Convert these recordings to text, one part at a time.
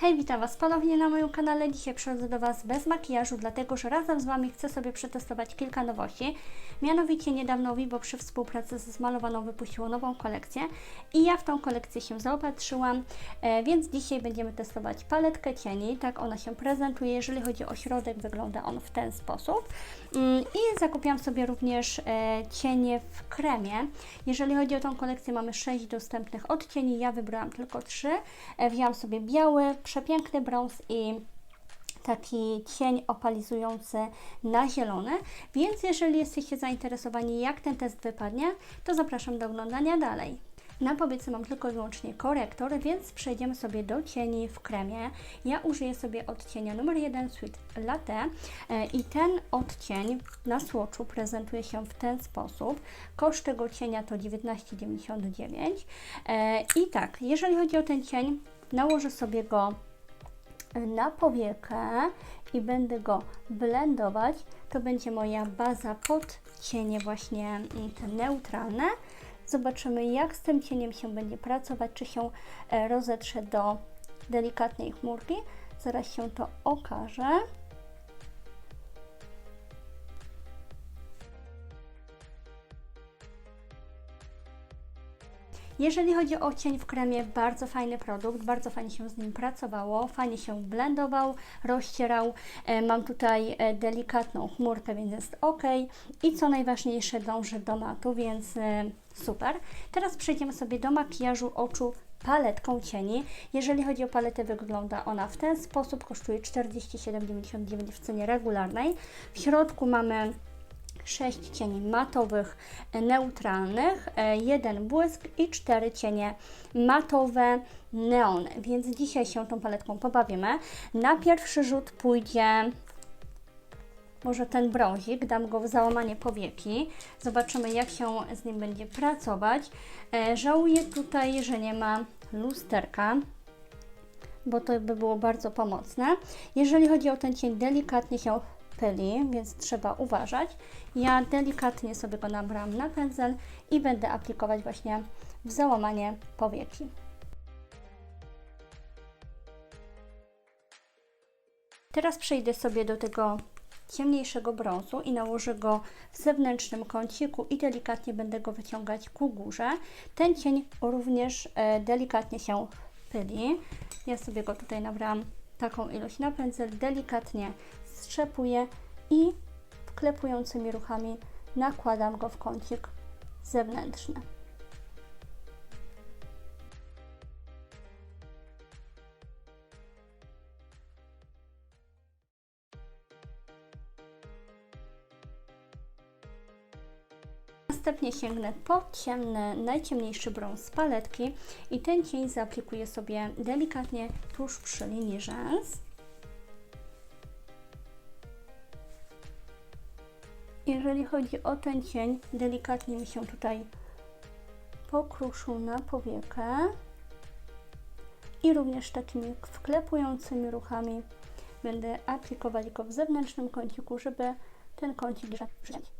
Hej, witam Was ponownie na moim kanale. Dzisiaj przychodzę do Was bez makijażu, dlatego że razem z Wami chcę sobie przetestować kilka nowości. Mianowicie niedawno Vivo przy współpracy ze Smalowaną wypuściło nową kolekcję i ja w tą kolekcję się zaopatrzyłam, e, więc dzisiaj będziemy testować paletkę cieni. Tak ona się prezentuje. Jeżeli chodzi o środek, wygląda on w ten sposób. Mm, I zakupiłam sobie również e, cienie w kremie. Jeżeli chodzi o tą kolekcję, mamy 6 dostępnych odcieni. Ja wybrałam tylko 3. E, wzięłam sobie biały, przepiękny brąz i taki cień opalizujący na zielony. Więc jeżeli jesteście zainteresowani, jak ten test wypadnie, to zapraszam do oglądania dalej. Na powiece mam tylko i wyłącznie korektor, więc przejdziemy sobie do cieni w kremie. Ja użyję sobie odcienia numer 1 Sweet Latte e, i ten odcień na swatchu prezentuje się w ten sposób. Koszt tego cienia to 19,99 E, i tak, jeżeli chodzi o ten cień, nałożę sobie go na powiekę i będę go blendować. To będzie moja baza pod cienie właśnie mm, te neutralne. Zobaczymy jak z tym cieniem się będzie pracować, czy się e, rozetrze do delikatnej chmurki. Zaraz się to okaże. Jeżeli chodzi o cień w kremie, bardzo fajny produkt, bardzo fajnie się z nim pracowało, fajnie się blendował, rozcierał. E, Mam tutaj e, delikatną chmurkę, więc jest ok. I co najważniejsze, dąży do matu, więc e, super. Teraz przejdziemy sobie do makijażu oczu paletką cieni. Jeżeli chodzi o paletę, wygląda ona w ten sposób, kosztuje 47,99 w cenie regularnej. W środku mamy 6 cieni matowych, neutralnych, e, jeden błysk i 4 cienie matowe, neony. Więc dzisiaj się tą paletką pobawimy. Na pierwszy rzut pójdzie może ten brązik, dam go w załamanie powieki. Zobaczymy, jak się z nim będzie pracować. E, żałuję tutaj, że nie ma lusterka, bo to by było bardzo pomocne. Jeżeli chodzi o ten cień, delikatnie się pyli, więc trzeba uważać. Ja delikatnie sobie go nabrałam na pędzel i będę aplikować właśnie w załamanie powieki. Teraz przejdę sobie do tego ciemniejszego brązu i nałożę go w zewnętrznym kąciku i delikatnie będę go wyciągać ku górze. Ten cień również e, delikatnie się pyli. Ja sobie go tutaj nabrałam taką ilość na pędzel, delikatnie strzepuję i wklepującymi ruchami nakładam go w kącik zewnętrzny. Następnie sięgnę po ciemny, najciemniejszy brąz z paletki i ten cień zaaplikuję sobie delikatnie tuż przy linii rzęs. Jeżeli chodzi o ten cień, delikatnie mi się tutaj pokruszył na powiekę i również takimi wklepującymi ruchami będę aplikować go w zewnętrznym kąciku, żeby ten kącik przyjąć.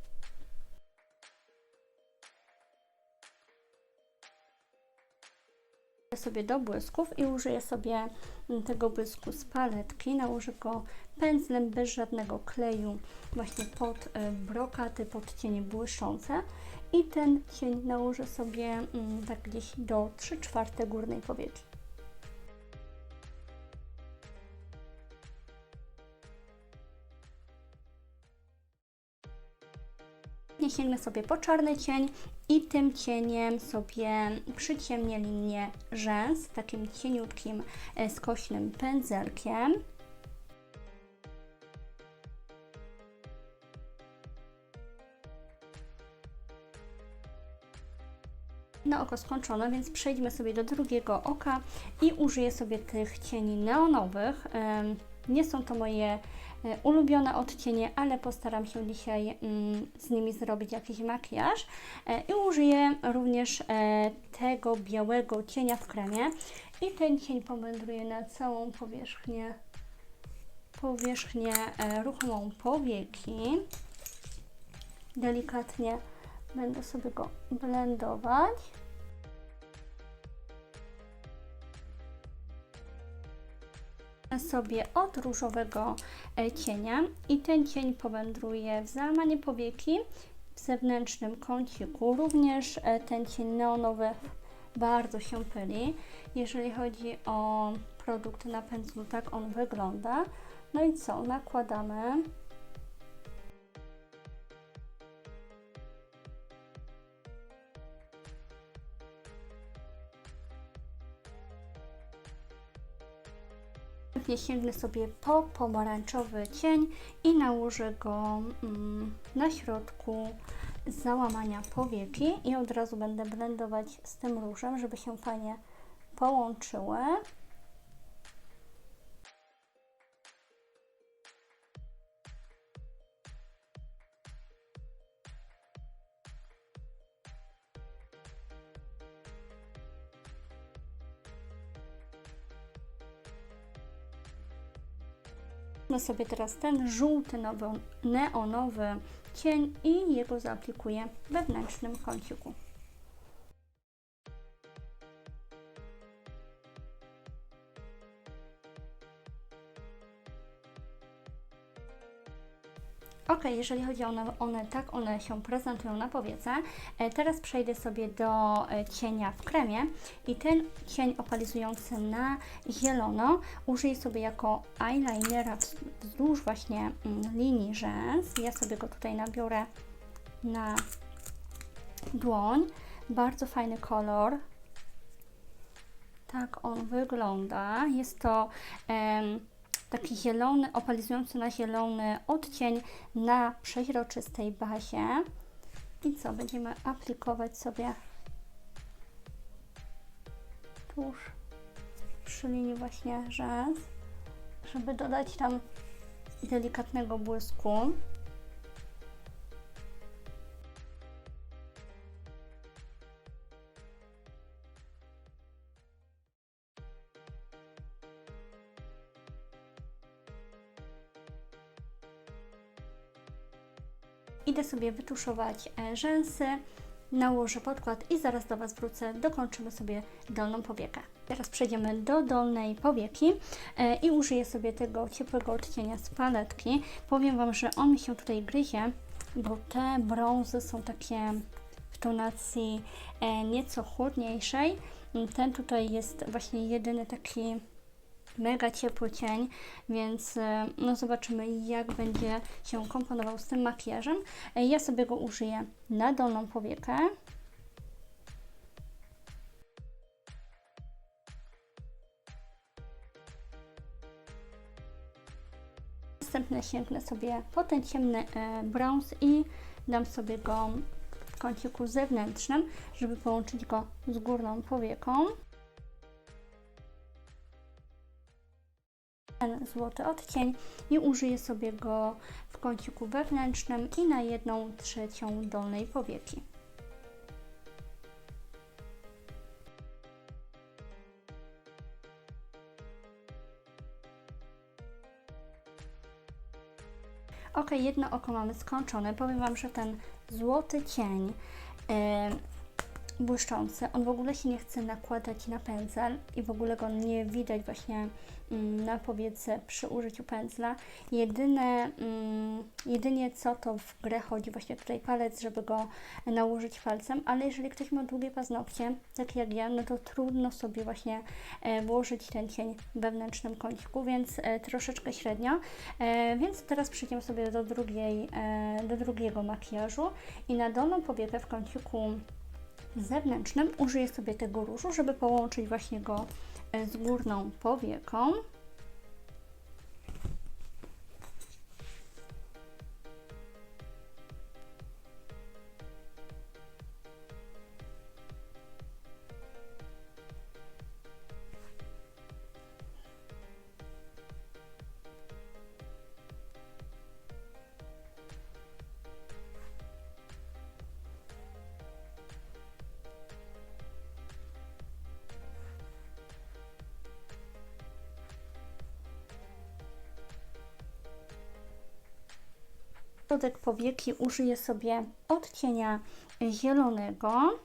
Sobie do błysków i użyję sobie tego błysku z paletki. Nałożę go pędzlem bez żadnego kleju właśnie pod e, brokaty, pod cienie błyszczące i ten cień nałożę sobie mm, tak gdzieś do 3 czwarte górnej powieki. Następnie sięgnę sobie po czarny cień i tym cieniem sobie przyciemnię linię rzęs takim cieniutkim, e, skośnym pędzelkiem. na oko skończone, więc przejdźmy sobie do drugiego oka i użyję sobie tych cieni neonowych. Nie są to moje E, ulubione odcienie, ale postaram się dzisiaj mm, z nimi zrobić jakiś makijaż e, i użyję również e, tego białego cienia w kremie. I ten cień powędruje na całą powierzchnię powierzchnię ruchomą powieki. Delikatnie będę sobie go blendować sobie od różowego e, cienia i ten cień powędruje w załamanie powieki w zewnętrznym kąciku. Również e, ten cień neonowy bardzo się pyli. Jeżeli chodzi o produkt na pędzlu, tak on wygląda. No i co? Nakładamy. Następnie sięgnę sobie po pomarańczowy cień i nałożę go mm, na środku załamania powieki i od razu będę blendować z tym różem, żeby się fajnie połączyły. Wezmę sobie teraz ten żółty, nowy, neonowy cień i jego zaaplikuję w wewnętrznym kąciku. Jeżeli chodzi o one, one, tak one się prezentują na powiece. E, teraz przejdę sobie do e, cienia w kremie i ten cień opalizujący na zielono użyję sobie jako eyelinera wzdłuż właśnie mm, linii rzęs. Ja sobie go tutaj nabiorę na dłoń. Bardzo fajny kolor. Tak on wygląda. Jest to taki zielony, opalizujący na zielony odcień na przeźroczystej bazie. I co? Będziemy aplikować sobie tuż przy linii właśnie rzęs, żeby dodać tam delikatnego błysku. Sobie wytuszować e, rzęsy, nałożę podkład i zaraz do Was wrócę. Dokończymy sobie dolną powiekę. Teraz przejdziemy do dolnej powieki e, i użyję sobie tego ciepłego odcienia z paletki. Powiem Wam, że on mi się tutaj gryzie, bo te brązy są takie w tonacji e, nieco chłodniejszej. Ten tutaj jest właśnie jedyny taki mega ciepły cień, więc e, no zobaczymy jak będzie się komponował z tym makijażem. E, Ja sobie go użyję na dolną powiekę. Następnie sięgnę sobie po ten ciemny e, brąz i dam sobie go w kąciku zewnętrznym, żeby połączyć go z górną powieką. Złoty odcień i użyję sobie go w kąciku wewnętrznym i na jedną trzecią dolnej powieki. Ok, jedno oko mamy skończone. Powiem Wam, że ten złoty cień yy, błyszczący. On w ogóle się nie chce nakładać na pędzel i w ogóle go nie widać właśnie mm, na powiece przy użyciu pędzla. Jedyne, mm, jedynie co to w grę chodzi właśnie tutaj palec, żeby go nałożyć palcem, ale jeżeli ktoś ma długie paznokcie, tak jak ja, no to trudno sobie właśnie e, włożyć ten cień w wewnętrznym kąciku, więc e, troszeczkę średnio. E, więc teraz przejdziemy sobie do, drugiej, do drugiego makijażu i na dolną powiekę w kąciku zewnętrznym użyję sobie tego różu, żeby połączyć właśnie go e, z górną powieką. Środek powieki użyję sobie odcienia zielonego.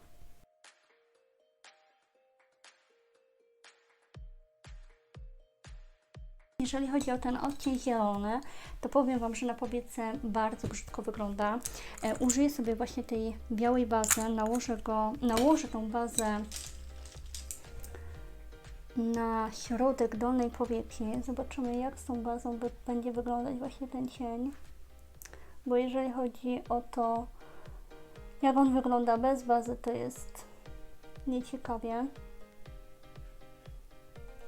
Jeżeli chodzi o ten odcień zielony, to powiem Wam, że na powiece bardzo brzydko wygląda. E, użyję sobie właśnie tej białej bazy, nałożę go, nałożę tą bazę na środek dolnej powieki. Zobaczymy, jak z tą bazą będzie wyglądać właśnie ten cień. Bo jeżeli chodzi o to, jak on wygląda bez bazy, to jest nieciekawie.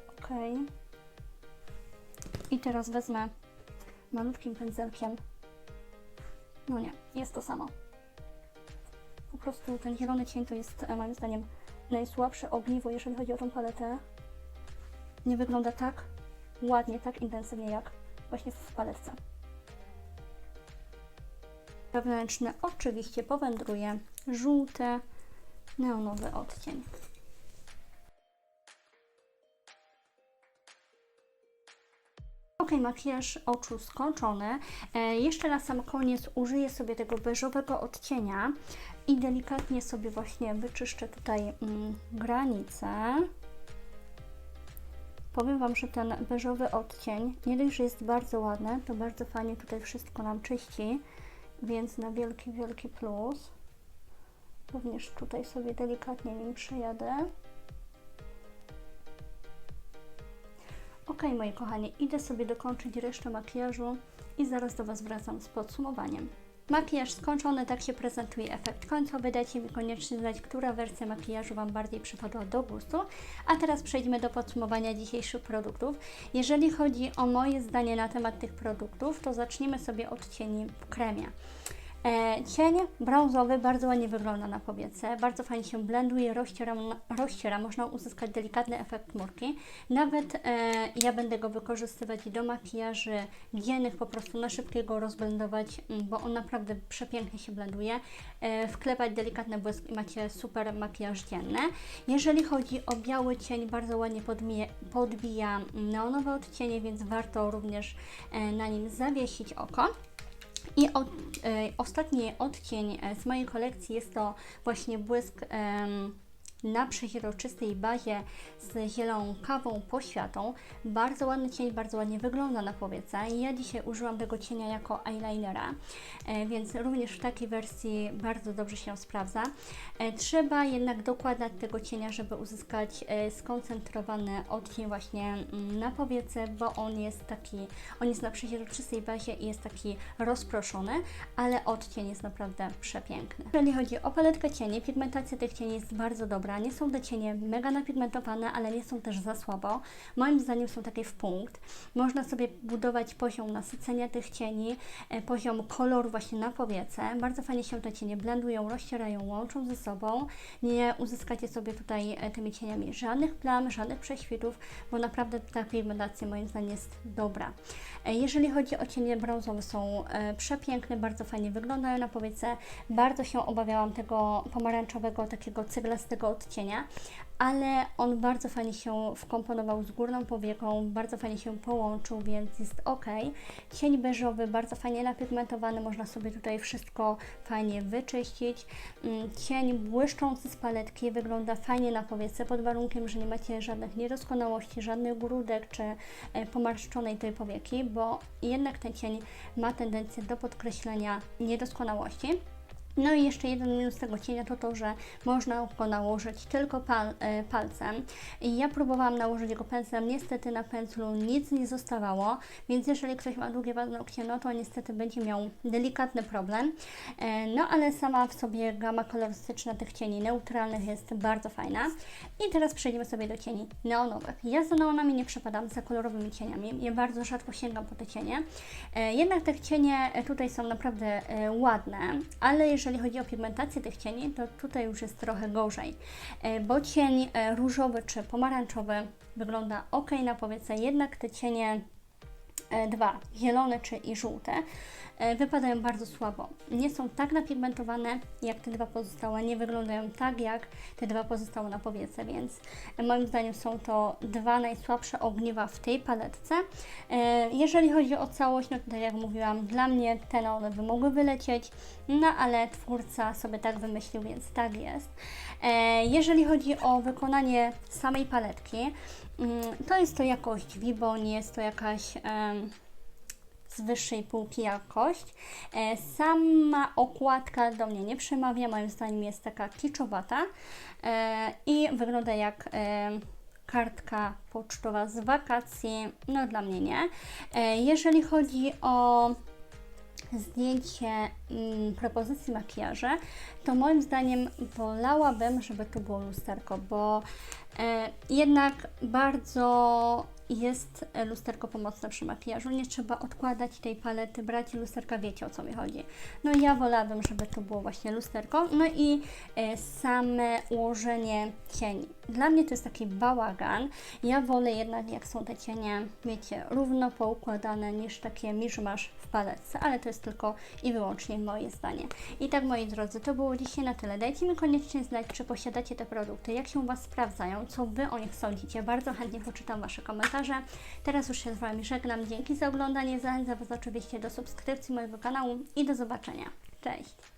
Ok. I teraz wezmę malutkim pędzelkiem. No nie, jest to samo. Po prostu ten zielony cień to jest e, moim zdaniem najsłabsze ogniwo, jeżeli chodzi o tą paletę. Nie wygląda tak ładnie, tak intensywnie jak właśnie w paletce. Wewnętrzny oczywiście powędruje żółty, neonowy odcień. Ok, makijaż oczu skończony. E, jeszcze na sam koniec użyję sobie tego beżowego odcienia i delikatnie sobie właśnie wyczyszczę tutaj mm, granice. Powiem Wam, że ten beżowy odcień nie dość, że jest bardzo ładny, to bardzo fajnie tutaj wszystko nam czyści, więc na wielki, wielki plus. Również tutaj sobie delikatnie nim przejadę. Ok, moi kochani, idę sobie dokończyć resztę makijażu i zaraz do Was wracam z podsumowaniem. Makijaż skończony, tak się prezentuje efekt końcowy. Dajcie mi koniecznie znać, która wersja makijażu Wam bardziej przypadła do gustu. A teraz przejdźmy do podsumowania dzisiejszych produktów. Jeżeli chodzi o moje zdanie na temat tych produktów, to zaczniemy sobie od cieni w kremie. E, cień brązowy bardzo ładnie wygląda na powiece, bardzo fajnie się blenduje, rozciera, rozciera można uzyskać delikatny efekt murki. Nawet e, ja będę go wykorzystywać do makijaży dziennych, po prostu na szybkiego rozblendować, m, bo on naprawdę przepięknie się blenduje. E, wklepać delikatny błysk i macie super makijaż dzienny. Jeżeli chodzi o biały cień, bardzo ładnie podmije, podbija neonowe odcienie, więc warto również e, na nim zawiesić oko. I e, ostatni odcień z mojej kolekcji jest to właśnie błysk na przeźroczystej bazie z zieloną kawą poświatą. Bardzo ładny cień, bardzo ładnie wygląda na powiece. Ja dzisiaj użyłam tego cienia jako eyelinera, e, więc również w takiej wersji bardzo dobrze się sprawdza. E, trzeba jednak dokładać tego cienia, żeby uzyskać e, skoncentrowany odcień właśnie mm, na powiece, bo on jest taki, on jest na przeźroczystej bazie i jest taki rozproszony, ale odcień jest naprawdę przepiękny. Jeżeli chodzi o paletkę cieni, pigmentacja tych cieni jest bardzo dobra. Nie są te cienie mega napigmentowane, ale nie są też za słabo. Moim zdaniem są takie w punkt. Można sobie budować poziom nasycenia tych cieni, e, poziom koloru właśnie na powiece. Bardzo fajnie się te cienie blendują, rozcierają, łączą ze sobą. Nie uzyskacie sobie tutaj e, tymi cieniami żadnych plam, żadnych prześwitów, bo naprawdę ta pigmentacja moim zdaniem jest dobra. E, Jeżeli chodzi o cienie brązowe, są przepiękne, bardzo fajnie wyglądają na powiece. Bardzo się obawiałam tego pomarańczowego, takiego ceglastego odcienia, ale on bardzo fajnie się wkomponował z górną powieką, bardzo fajnie się połączył, więc jest ok. Cień beżowy, bardzo fajnie napigmentowany, można sobie tutaj wszystko fajnie wyczyścić. Mm, Cień błyszczący z paletki wygląda fajnie na powiece, pod warunkiem, że nie macie żadnych niedoskonałości, żadnych grudek czy e, pomarszczonej tej powieki, bo jednak ten cień ma tendencję do podkreślenia niedoskonałości. No i jeszcze jeden minus tego cienia to to, że można go nałożyć tylko pal, e, palcem. I ja próbowałam nałożyć go pędzlem, niestety na pędzlu nic nie zostawało, więc jeżeli ktoś ma długie paznokcie, no to niestety będzie miał delikatny problem. E, no ale sama w sobie gama kolorystyczna tych cieni neutralnych jest bardzo fajna. I teraz przejdziemy sobie do cieni neonowych. Ja za neonami nie przepadam, za kolorowymi cieniami. Ja bardzo rzadko sięgam po te cienie. E, jednak te cienie tutaj są naprawdę ładne, ale jeżeli chodzi o pigmentację tych cieni, to tutaj już jest trochę gorzej, e, bo cień e, różowy czy pomarańczowy wygląda ok na powiece, jednak te cienie dwa, zielone czy i żółte, e, wypadają bardzo słabo. Nie są tak napigmentowane jak te dwa pozostałe, nie wyglądają tak jak te dwa pozostałe na powiece, więc e, moim zdaniem są to dwa najsłabsze ogniwa w tej paletce. E, Jeżeli chodzi o całość, no to tak jak mówiłam, dla mnie te neony by mogły wylecieć, no ale twórca sobie tak wymyślił, więc tak jest. E, Jeżeli chodzi o wykonanie samej paletki, To jest to jakość Vibo, nie jest to jakaś z wyższej półki jakość. E, Sama okładka do mnie nie przemawia, moim zdaniem jest taka kiczowata e, i wygląda jak kartka pocztowa z wakacji. No dla mnie nie. E, Jeżeli chodzi o zdjęcie mm, propozycji makijażu, to moim zdaniem wolałabym, żeby tu było lusterko, bo e, jednak bardzo jest e, lusterko pomocne przy makijażu. Nie trzeba odkładać tej palety, brać lusterka, wiecie o co mi chodzi. No ja wolałabym, żeby to było właśnie lusterko. No i e, same ułożenie cieni. Dla mnie to jest taki bałagan. Ja wolę jednak, jak są te cienie, wiecie, równo poukładane, niż takie miszmasz w paletce, ale to jest tylko i wyłącznie moje zdanie. I tak, moi drodzy, to było dzisiaj na tyle. Dajcie mi koniecznie znać, czy posiadacie te produkty, jak się u Was sprawdzają, co Wy o nich sądzicie. Bardzo chętnie poczytam Wasze Teraz już się z Wami żegnam. Dzięki za oglądanie. Zachęcam Was oczywiście do subskrypcji mojego kanału i do zobaczenia. Cześć!